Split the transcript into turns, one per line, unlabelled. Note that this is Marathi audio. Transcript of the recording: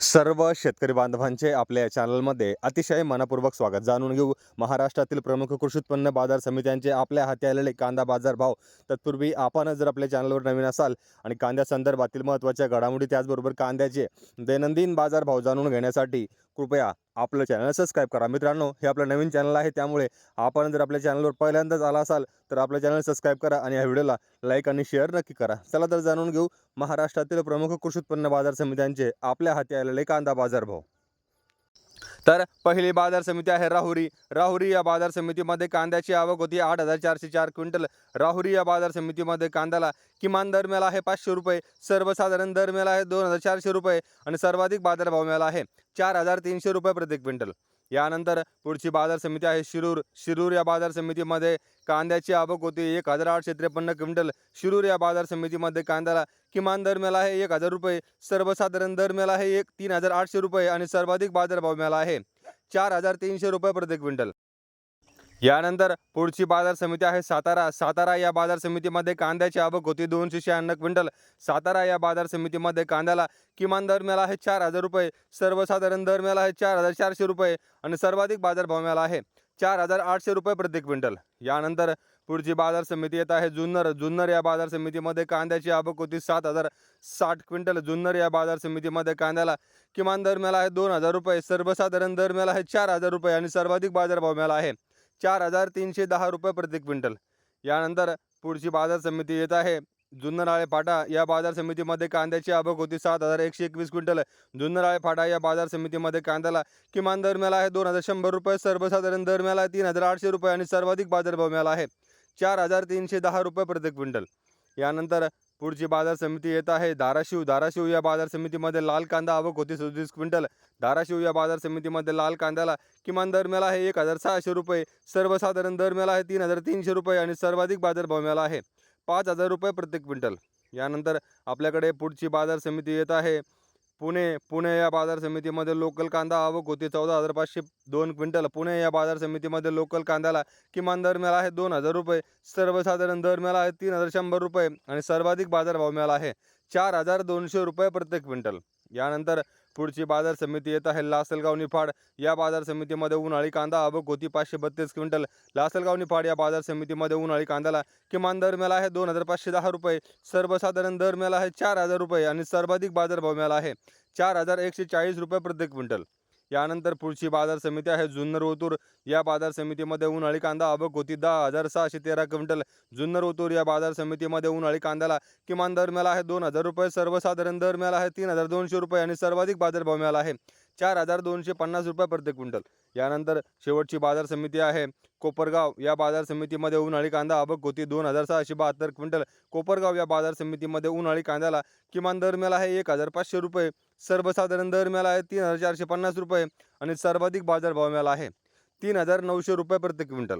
सर्व शेतकरी बांधवांचे आपल्या चॅनलमध्ये अतिशय मनपूर्वक स्वागत. जाणून घेऊ महाराष्ट्रातील प्रमुख कृषी उत्पन्न बाजार समित्यांचे आपल्या हाती आलेले कांदा बाजार भाव. तत्पूर्वी आपण जर आपल्या चॅनलवर नवीन असाल आणि कांद्या संदर्भातील महत्त्वाच्या घडामोडी त्याचबरोबर कांद्याचे दैनंदिन बाजार भाव जाणून घेण्यासाठी कृपया आपलं चॅनल सबस्क्राईब करा. मित्रांनो हे आपलं नवीन चॅनल आहे त्यामुळे आपण जर आपल्या चॅनलवर पहिल्यांदाच आला असाल तर आपलं चॅनल सबस्क्राईब करा आणि या व्हिडिओला लाईक आणि शेअर नक्की करा. चला तर जाणून घेऊ महाराष्ट्रातील प्रमुख कृषी उत्पन्न बाजार समित्यांचे आपल्या हाती आलेले कांदा बाजार भाव. तर पहिली बाजार समिती आहे राहुरी. राहुरी या बाजार समितीमध्ये कांद्याची आवक होती आठ हजार चारशे चार क्विंटल. राहुरी या बाजार समितीमध्ये कांद्याला किमान दर मिळाला आहे पाचशे रुपये सर्वसाधारण दर मिळाला आहे दोन हजार चारशे रुपये आणि सर्वाधिक बाजारभाव मिळाला आहे चार हजार तीनशे रुपये प्रति क्विंटल. यानंतर पुढची बाजार समिती आहे. शिरूर शिरूर या बाजार समितीमध्ये कांद्याची आवक होती. एक हजार आठशे त्रेपन्न क्विंटल शिरूर या बाजार समितीमध्ये कांद्याला किमान दर मिळाला आहे एक हजार रुपये सर्वसाधारण दर मिळाला आहे एक तीन हजार आठशे रुपये आणि सर्वाधिक बाजारभाव मिळाला आहे. चार हजार तीनशे रुपये प्रति क्विंटल. यानंतर पुढची बाजार समिती आहे. सातारा सातारा या बाजार समितीमध्ये कांद्याची आवक होती. दोनशे शहाण्णव क्विंटल. सातारा या बाजार समितीमध्ये कांद्याला किमान दर मिळाला आहे चार हजार रुपये. सर्वसाधारण दर मिळाला आहे चार हजार चारशे रुपये आणि सर्वाधिक बाजारभाव मिळाला आहे चार हजार आठशे रुपये प्रति क्विंटल. यानंतर पुढची बाजार समिती येत आहे जुन्नर. जुन्नर या बाजार समितीमध्ये कांद्याची आवक होती सात हजार साठ क्विंटल. जुन्नर या बाजार समितीमध्ये कांद्याला किमान दर मिळाला आहे दोन हजार रुपये. सर्वसाधारण दर मिळाला आहे चार हजार रुपये आणि सर्वाधिक बाजारभाव मिळाला आहे. चार हजार तीनशे दहा रुपये प्रति क्विंटल. यानंतर पुढची बाजार समिती येत आहे. जुन्नराळे फाटा या बाजार समितीमध्ये कांद्याची आवक होती सात हजार एकशे एकवीस क्विंटल. जुन्नराळे फाटा या बाजार समितीमध्ये कांद्याला किमान दर मिळाला आहे दोन हजार शंभर रुपये सर्वसाधारण दर मिळाला आहे तीन हजार आठशे रुपये आणि सर्वाधिक बाजारभाव मिळाला आहे चार हजार तीनशे दहा रुपये प्रति क्विंटल. यानंतर पुढची बाजार समिती येत आहे. धाराशिव धाराशिव या बाजार समितीमध्ये लाल कांदा आवक होती. सदतीस क्विंटल. धाराशिव या बाजार समितीमध्ये लाल कांद्याला किमान दर मिळाला आहे. एक हजार सहाशे रुपये. सर्वसाधारण दर मिळाला आहे. तीन हजार तीनशे रुपये आणि सर्वाधिक बाजारभाव मिळाला आहे. पाच हजार रुपये प्रति क्विंटल. यानंतर आपल्याकडे पुढची बाजार समिती येत आहे. पुणे पुणे या बाजार समितीमध्ये लोकल कांदा आवक होती. चौदा हजार पाचशे दोन क्विंटल. पुणे या बाजार समितीमध्ये लोकल कांद्याला किमान दर मिळाला आहे दोन हजार रुपये. सर्वसाधारण दर मिळाला आहे तीन हजार शंभर रुपये आणि सर्वाधिक बाजारभाव मिळाला आहे चार हजार दोनशे रुपये प्रत्येक क्विंटल. यानंतर पुढची बाजार समिती येत आहे. लासलगाव निफाड या बाजार समितीमध्ये उन्हाळी कांदा आवक होती पाचशे बत्तीस क्विंटल. लासलगाव निफाड या बाजार समितीमध्ये उन्हाळी कांद्याला किमान दर मिळाला आहे दोन हजार पाचशे दहा रुपये. सर्वसाधारण दर मिळाला आहे चार हजार रुपये आणि सर्वाधिक बाजारभाव मिळाला आहे चार हजार एकशे चाळीस रुपये प्रति क्विंटल. यानंतर पुढची बाजार समिती आहे जुन्नर ओतूर या बाजार समितीमध्ये उन्हाळी कांदा आवक होती दहा हजार सहाशे तेरा क्विंटल. जुन्नर ओतूर या बाजार समितीमध्ये उन्हाळी कांद्याला किमान दर मिळाला आहे दोन हजार रुपये सर्वसाधारण दर मिळाला आहे तीन हजार दोनशे रुपये आणि सर्वाधिक बाजारभाव मिळाला आहे चार हजार दोनशे पन्नास रुपये प्रति क्विंटल. यानंतर शेवटची बाजार समिती आहे कोपरगाव. या बाजार समितीमध्ये उन्हाळी कांदा आवक होती दोन हजार सहाशे बहात्तर क्विंटल. कोपरगाव या बाजार समितीमध्ये उन्हाळी कांद्याला किमान दर मिळाला आहे एक हजार पाचशे रुपये. सर्वसाधारण दर मिळाला आहे तीन हजार चारशे पन्नास रुपये आणि सर्वाधिक बाजारभाव मिळाला आहे. तीन हजार नऊशे रुपये प्रति क्विंटल.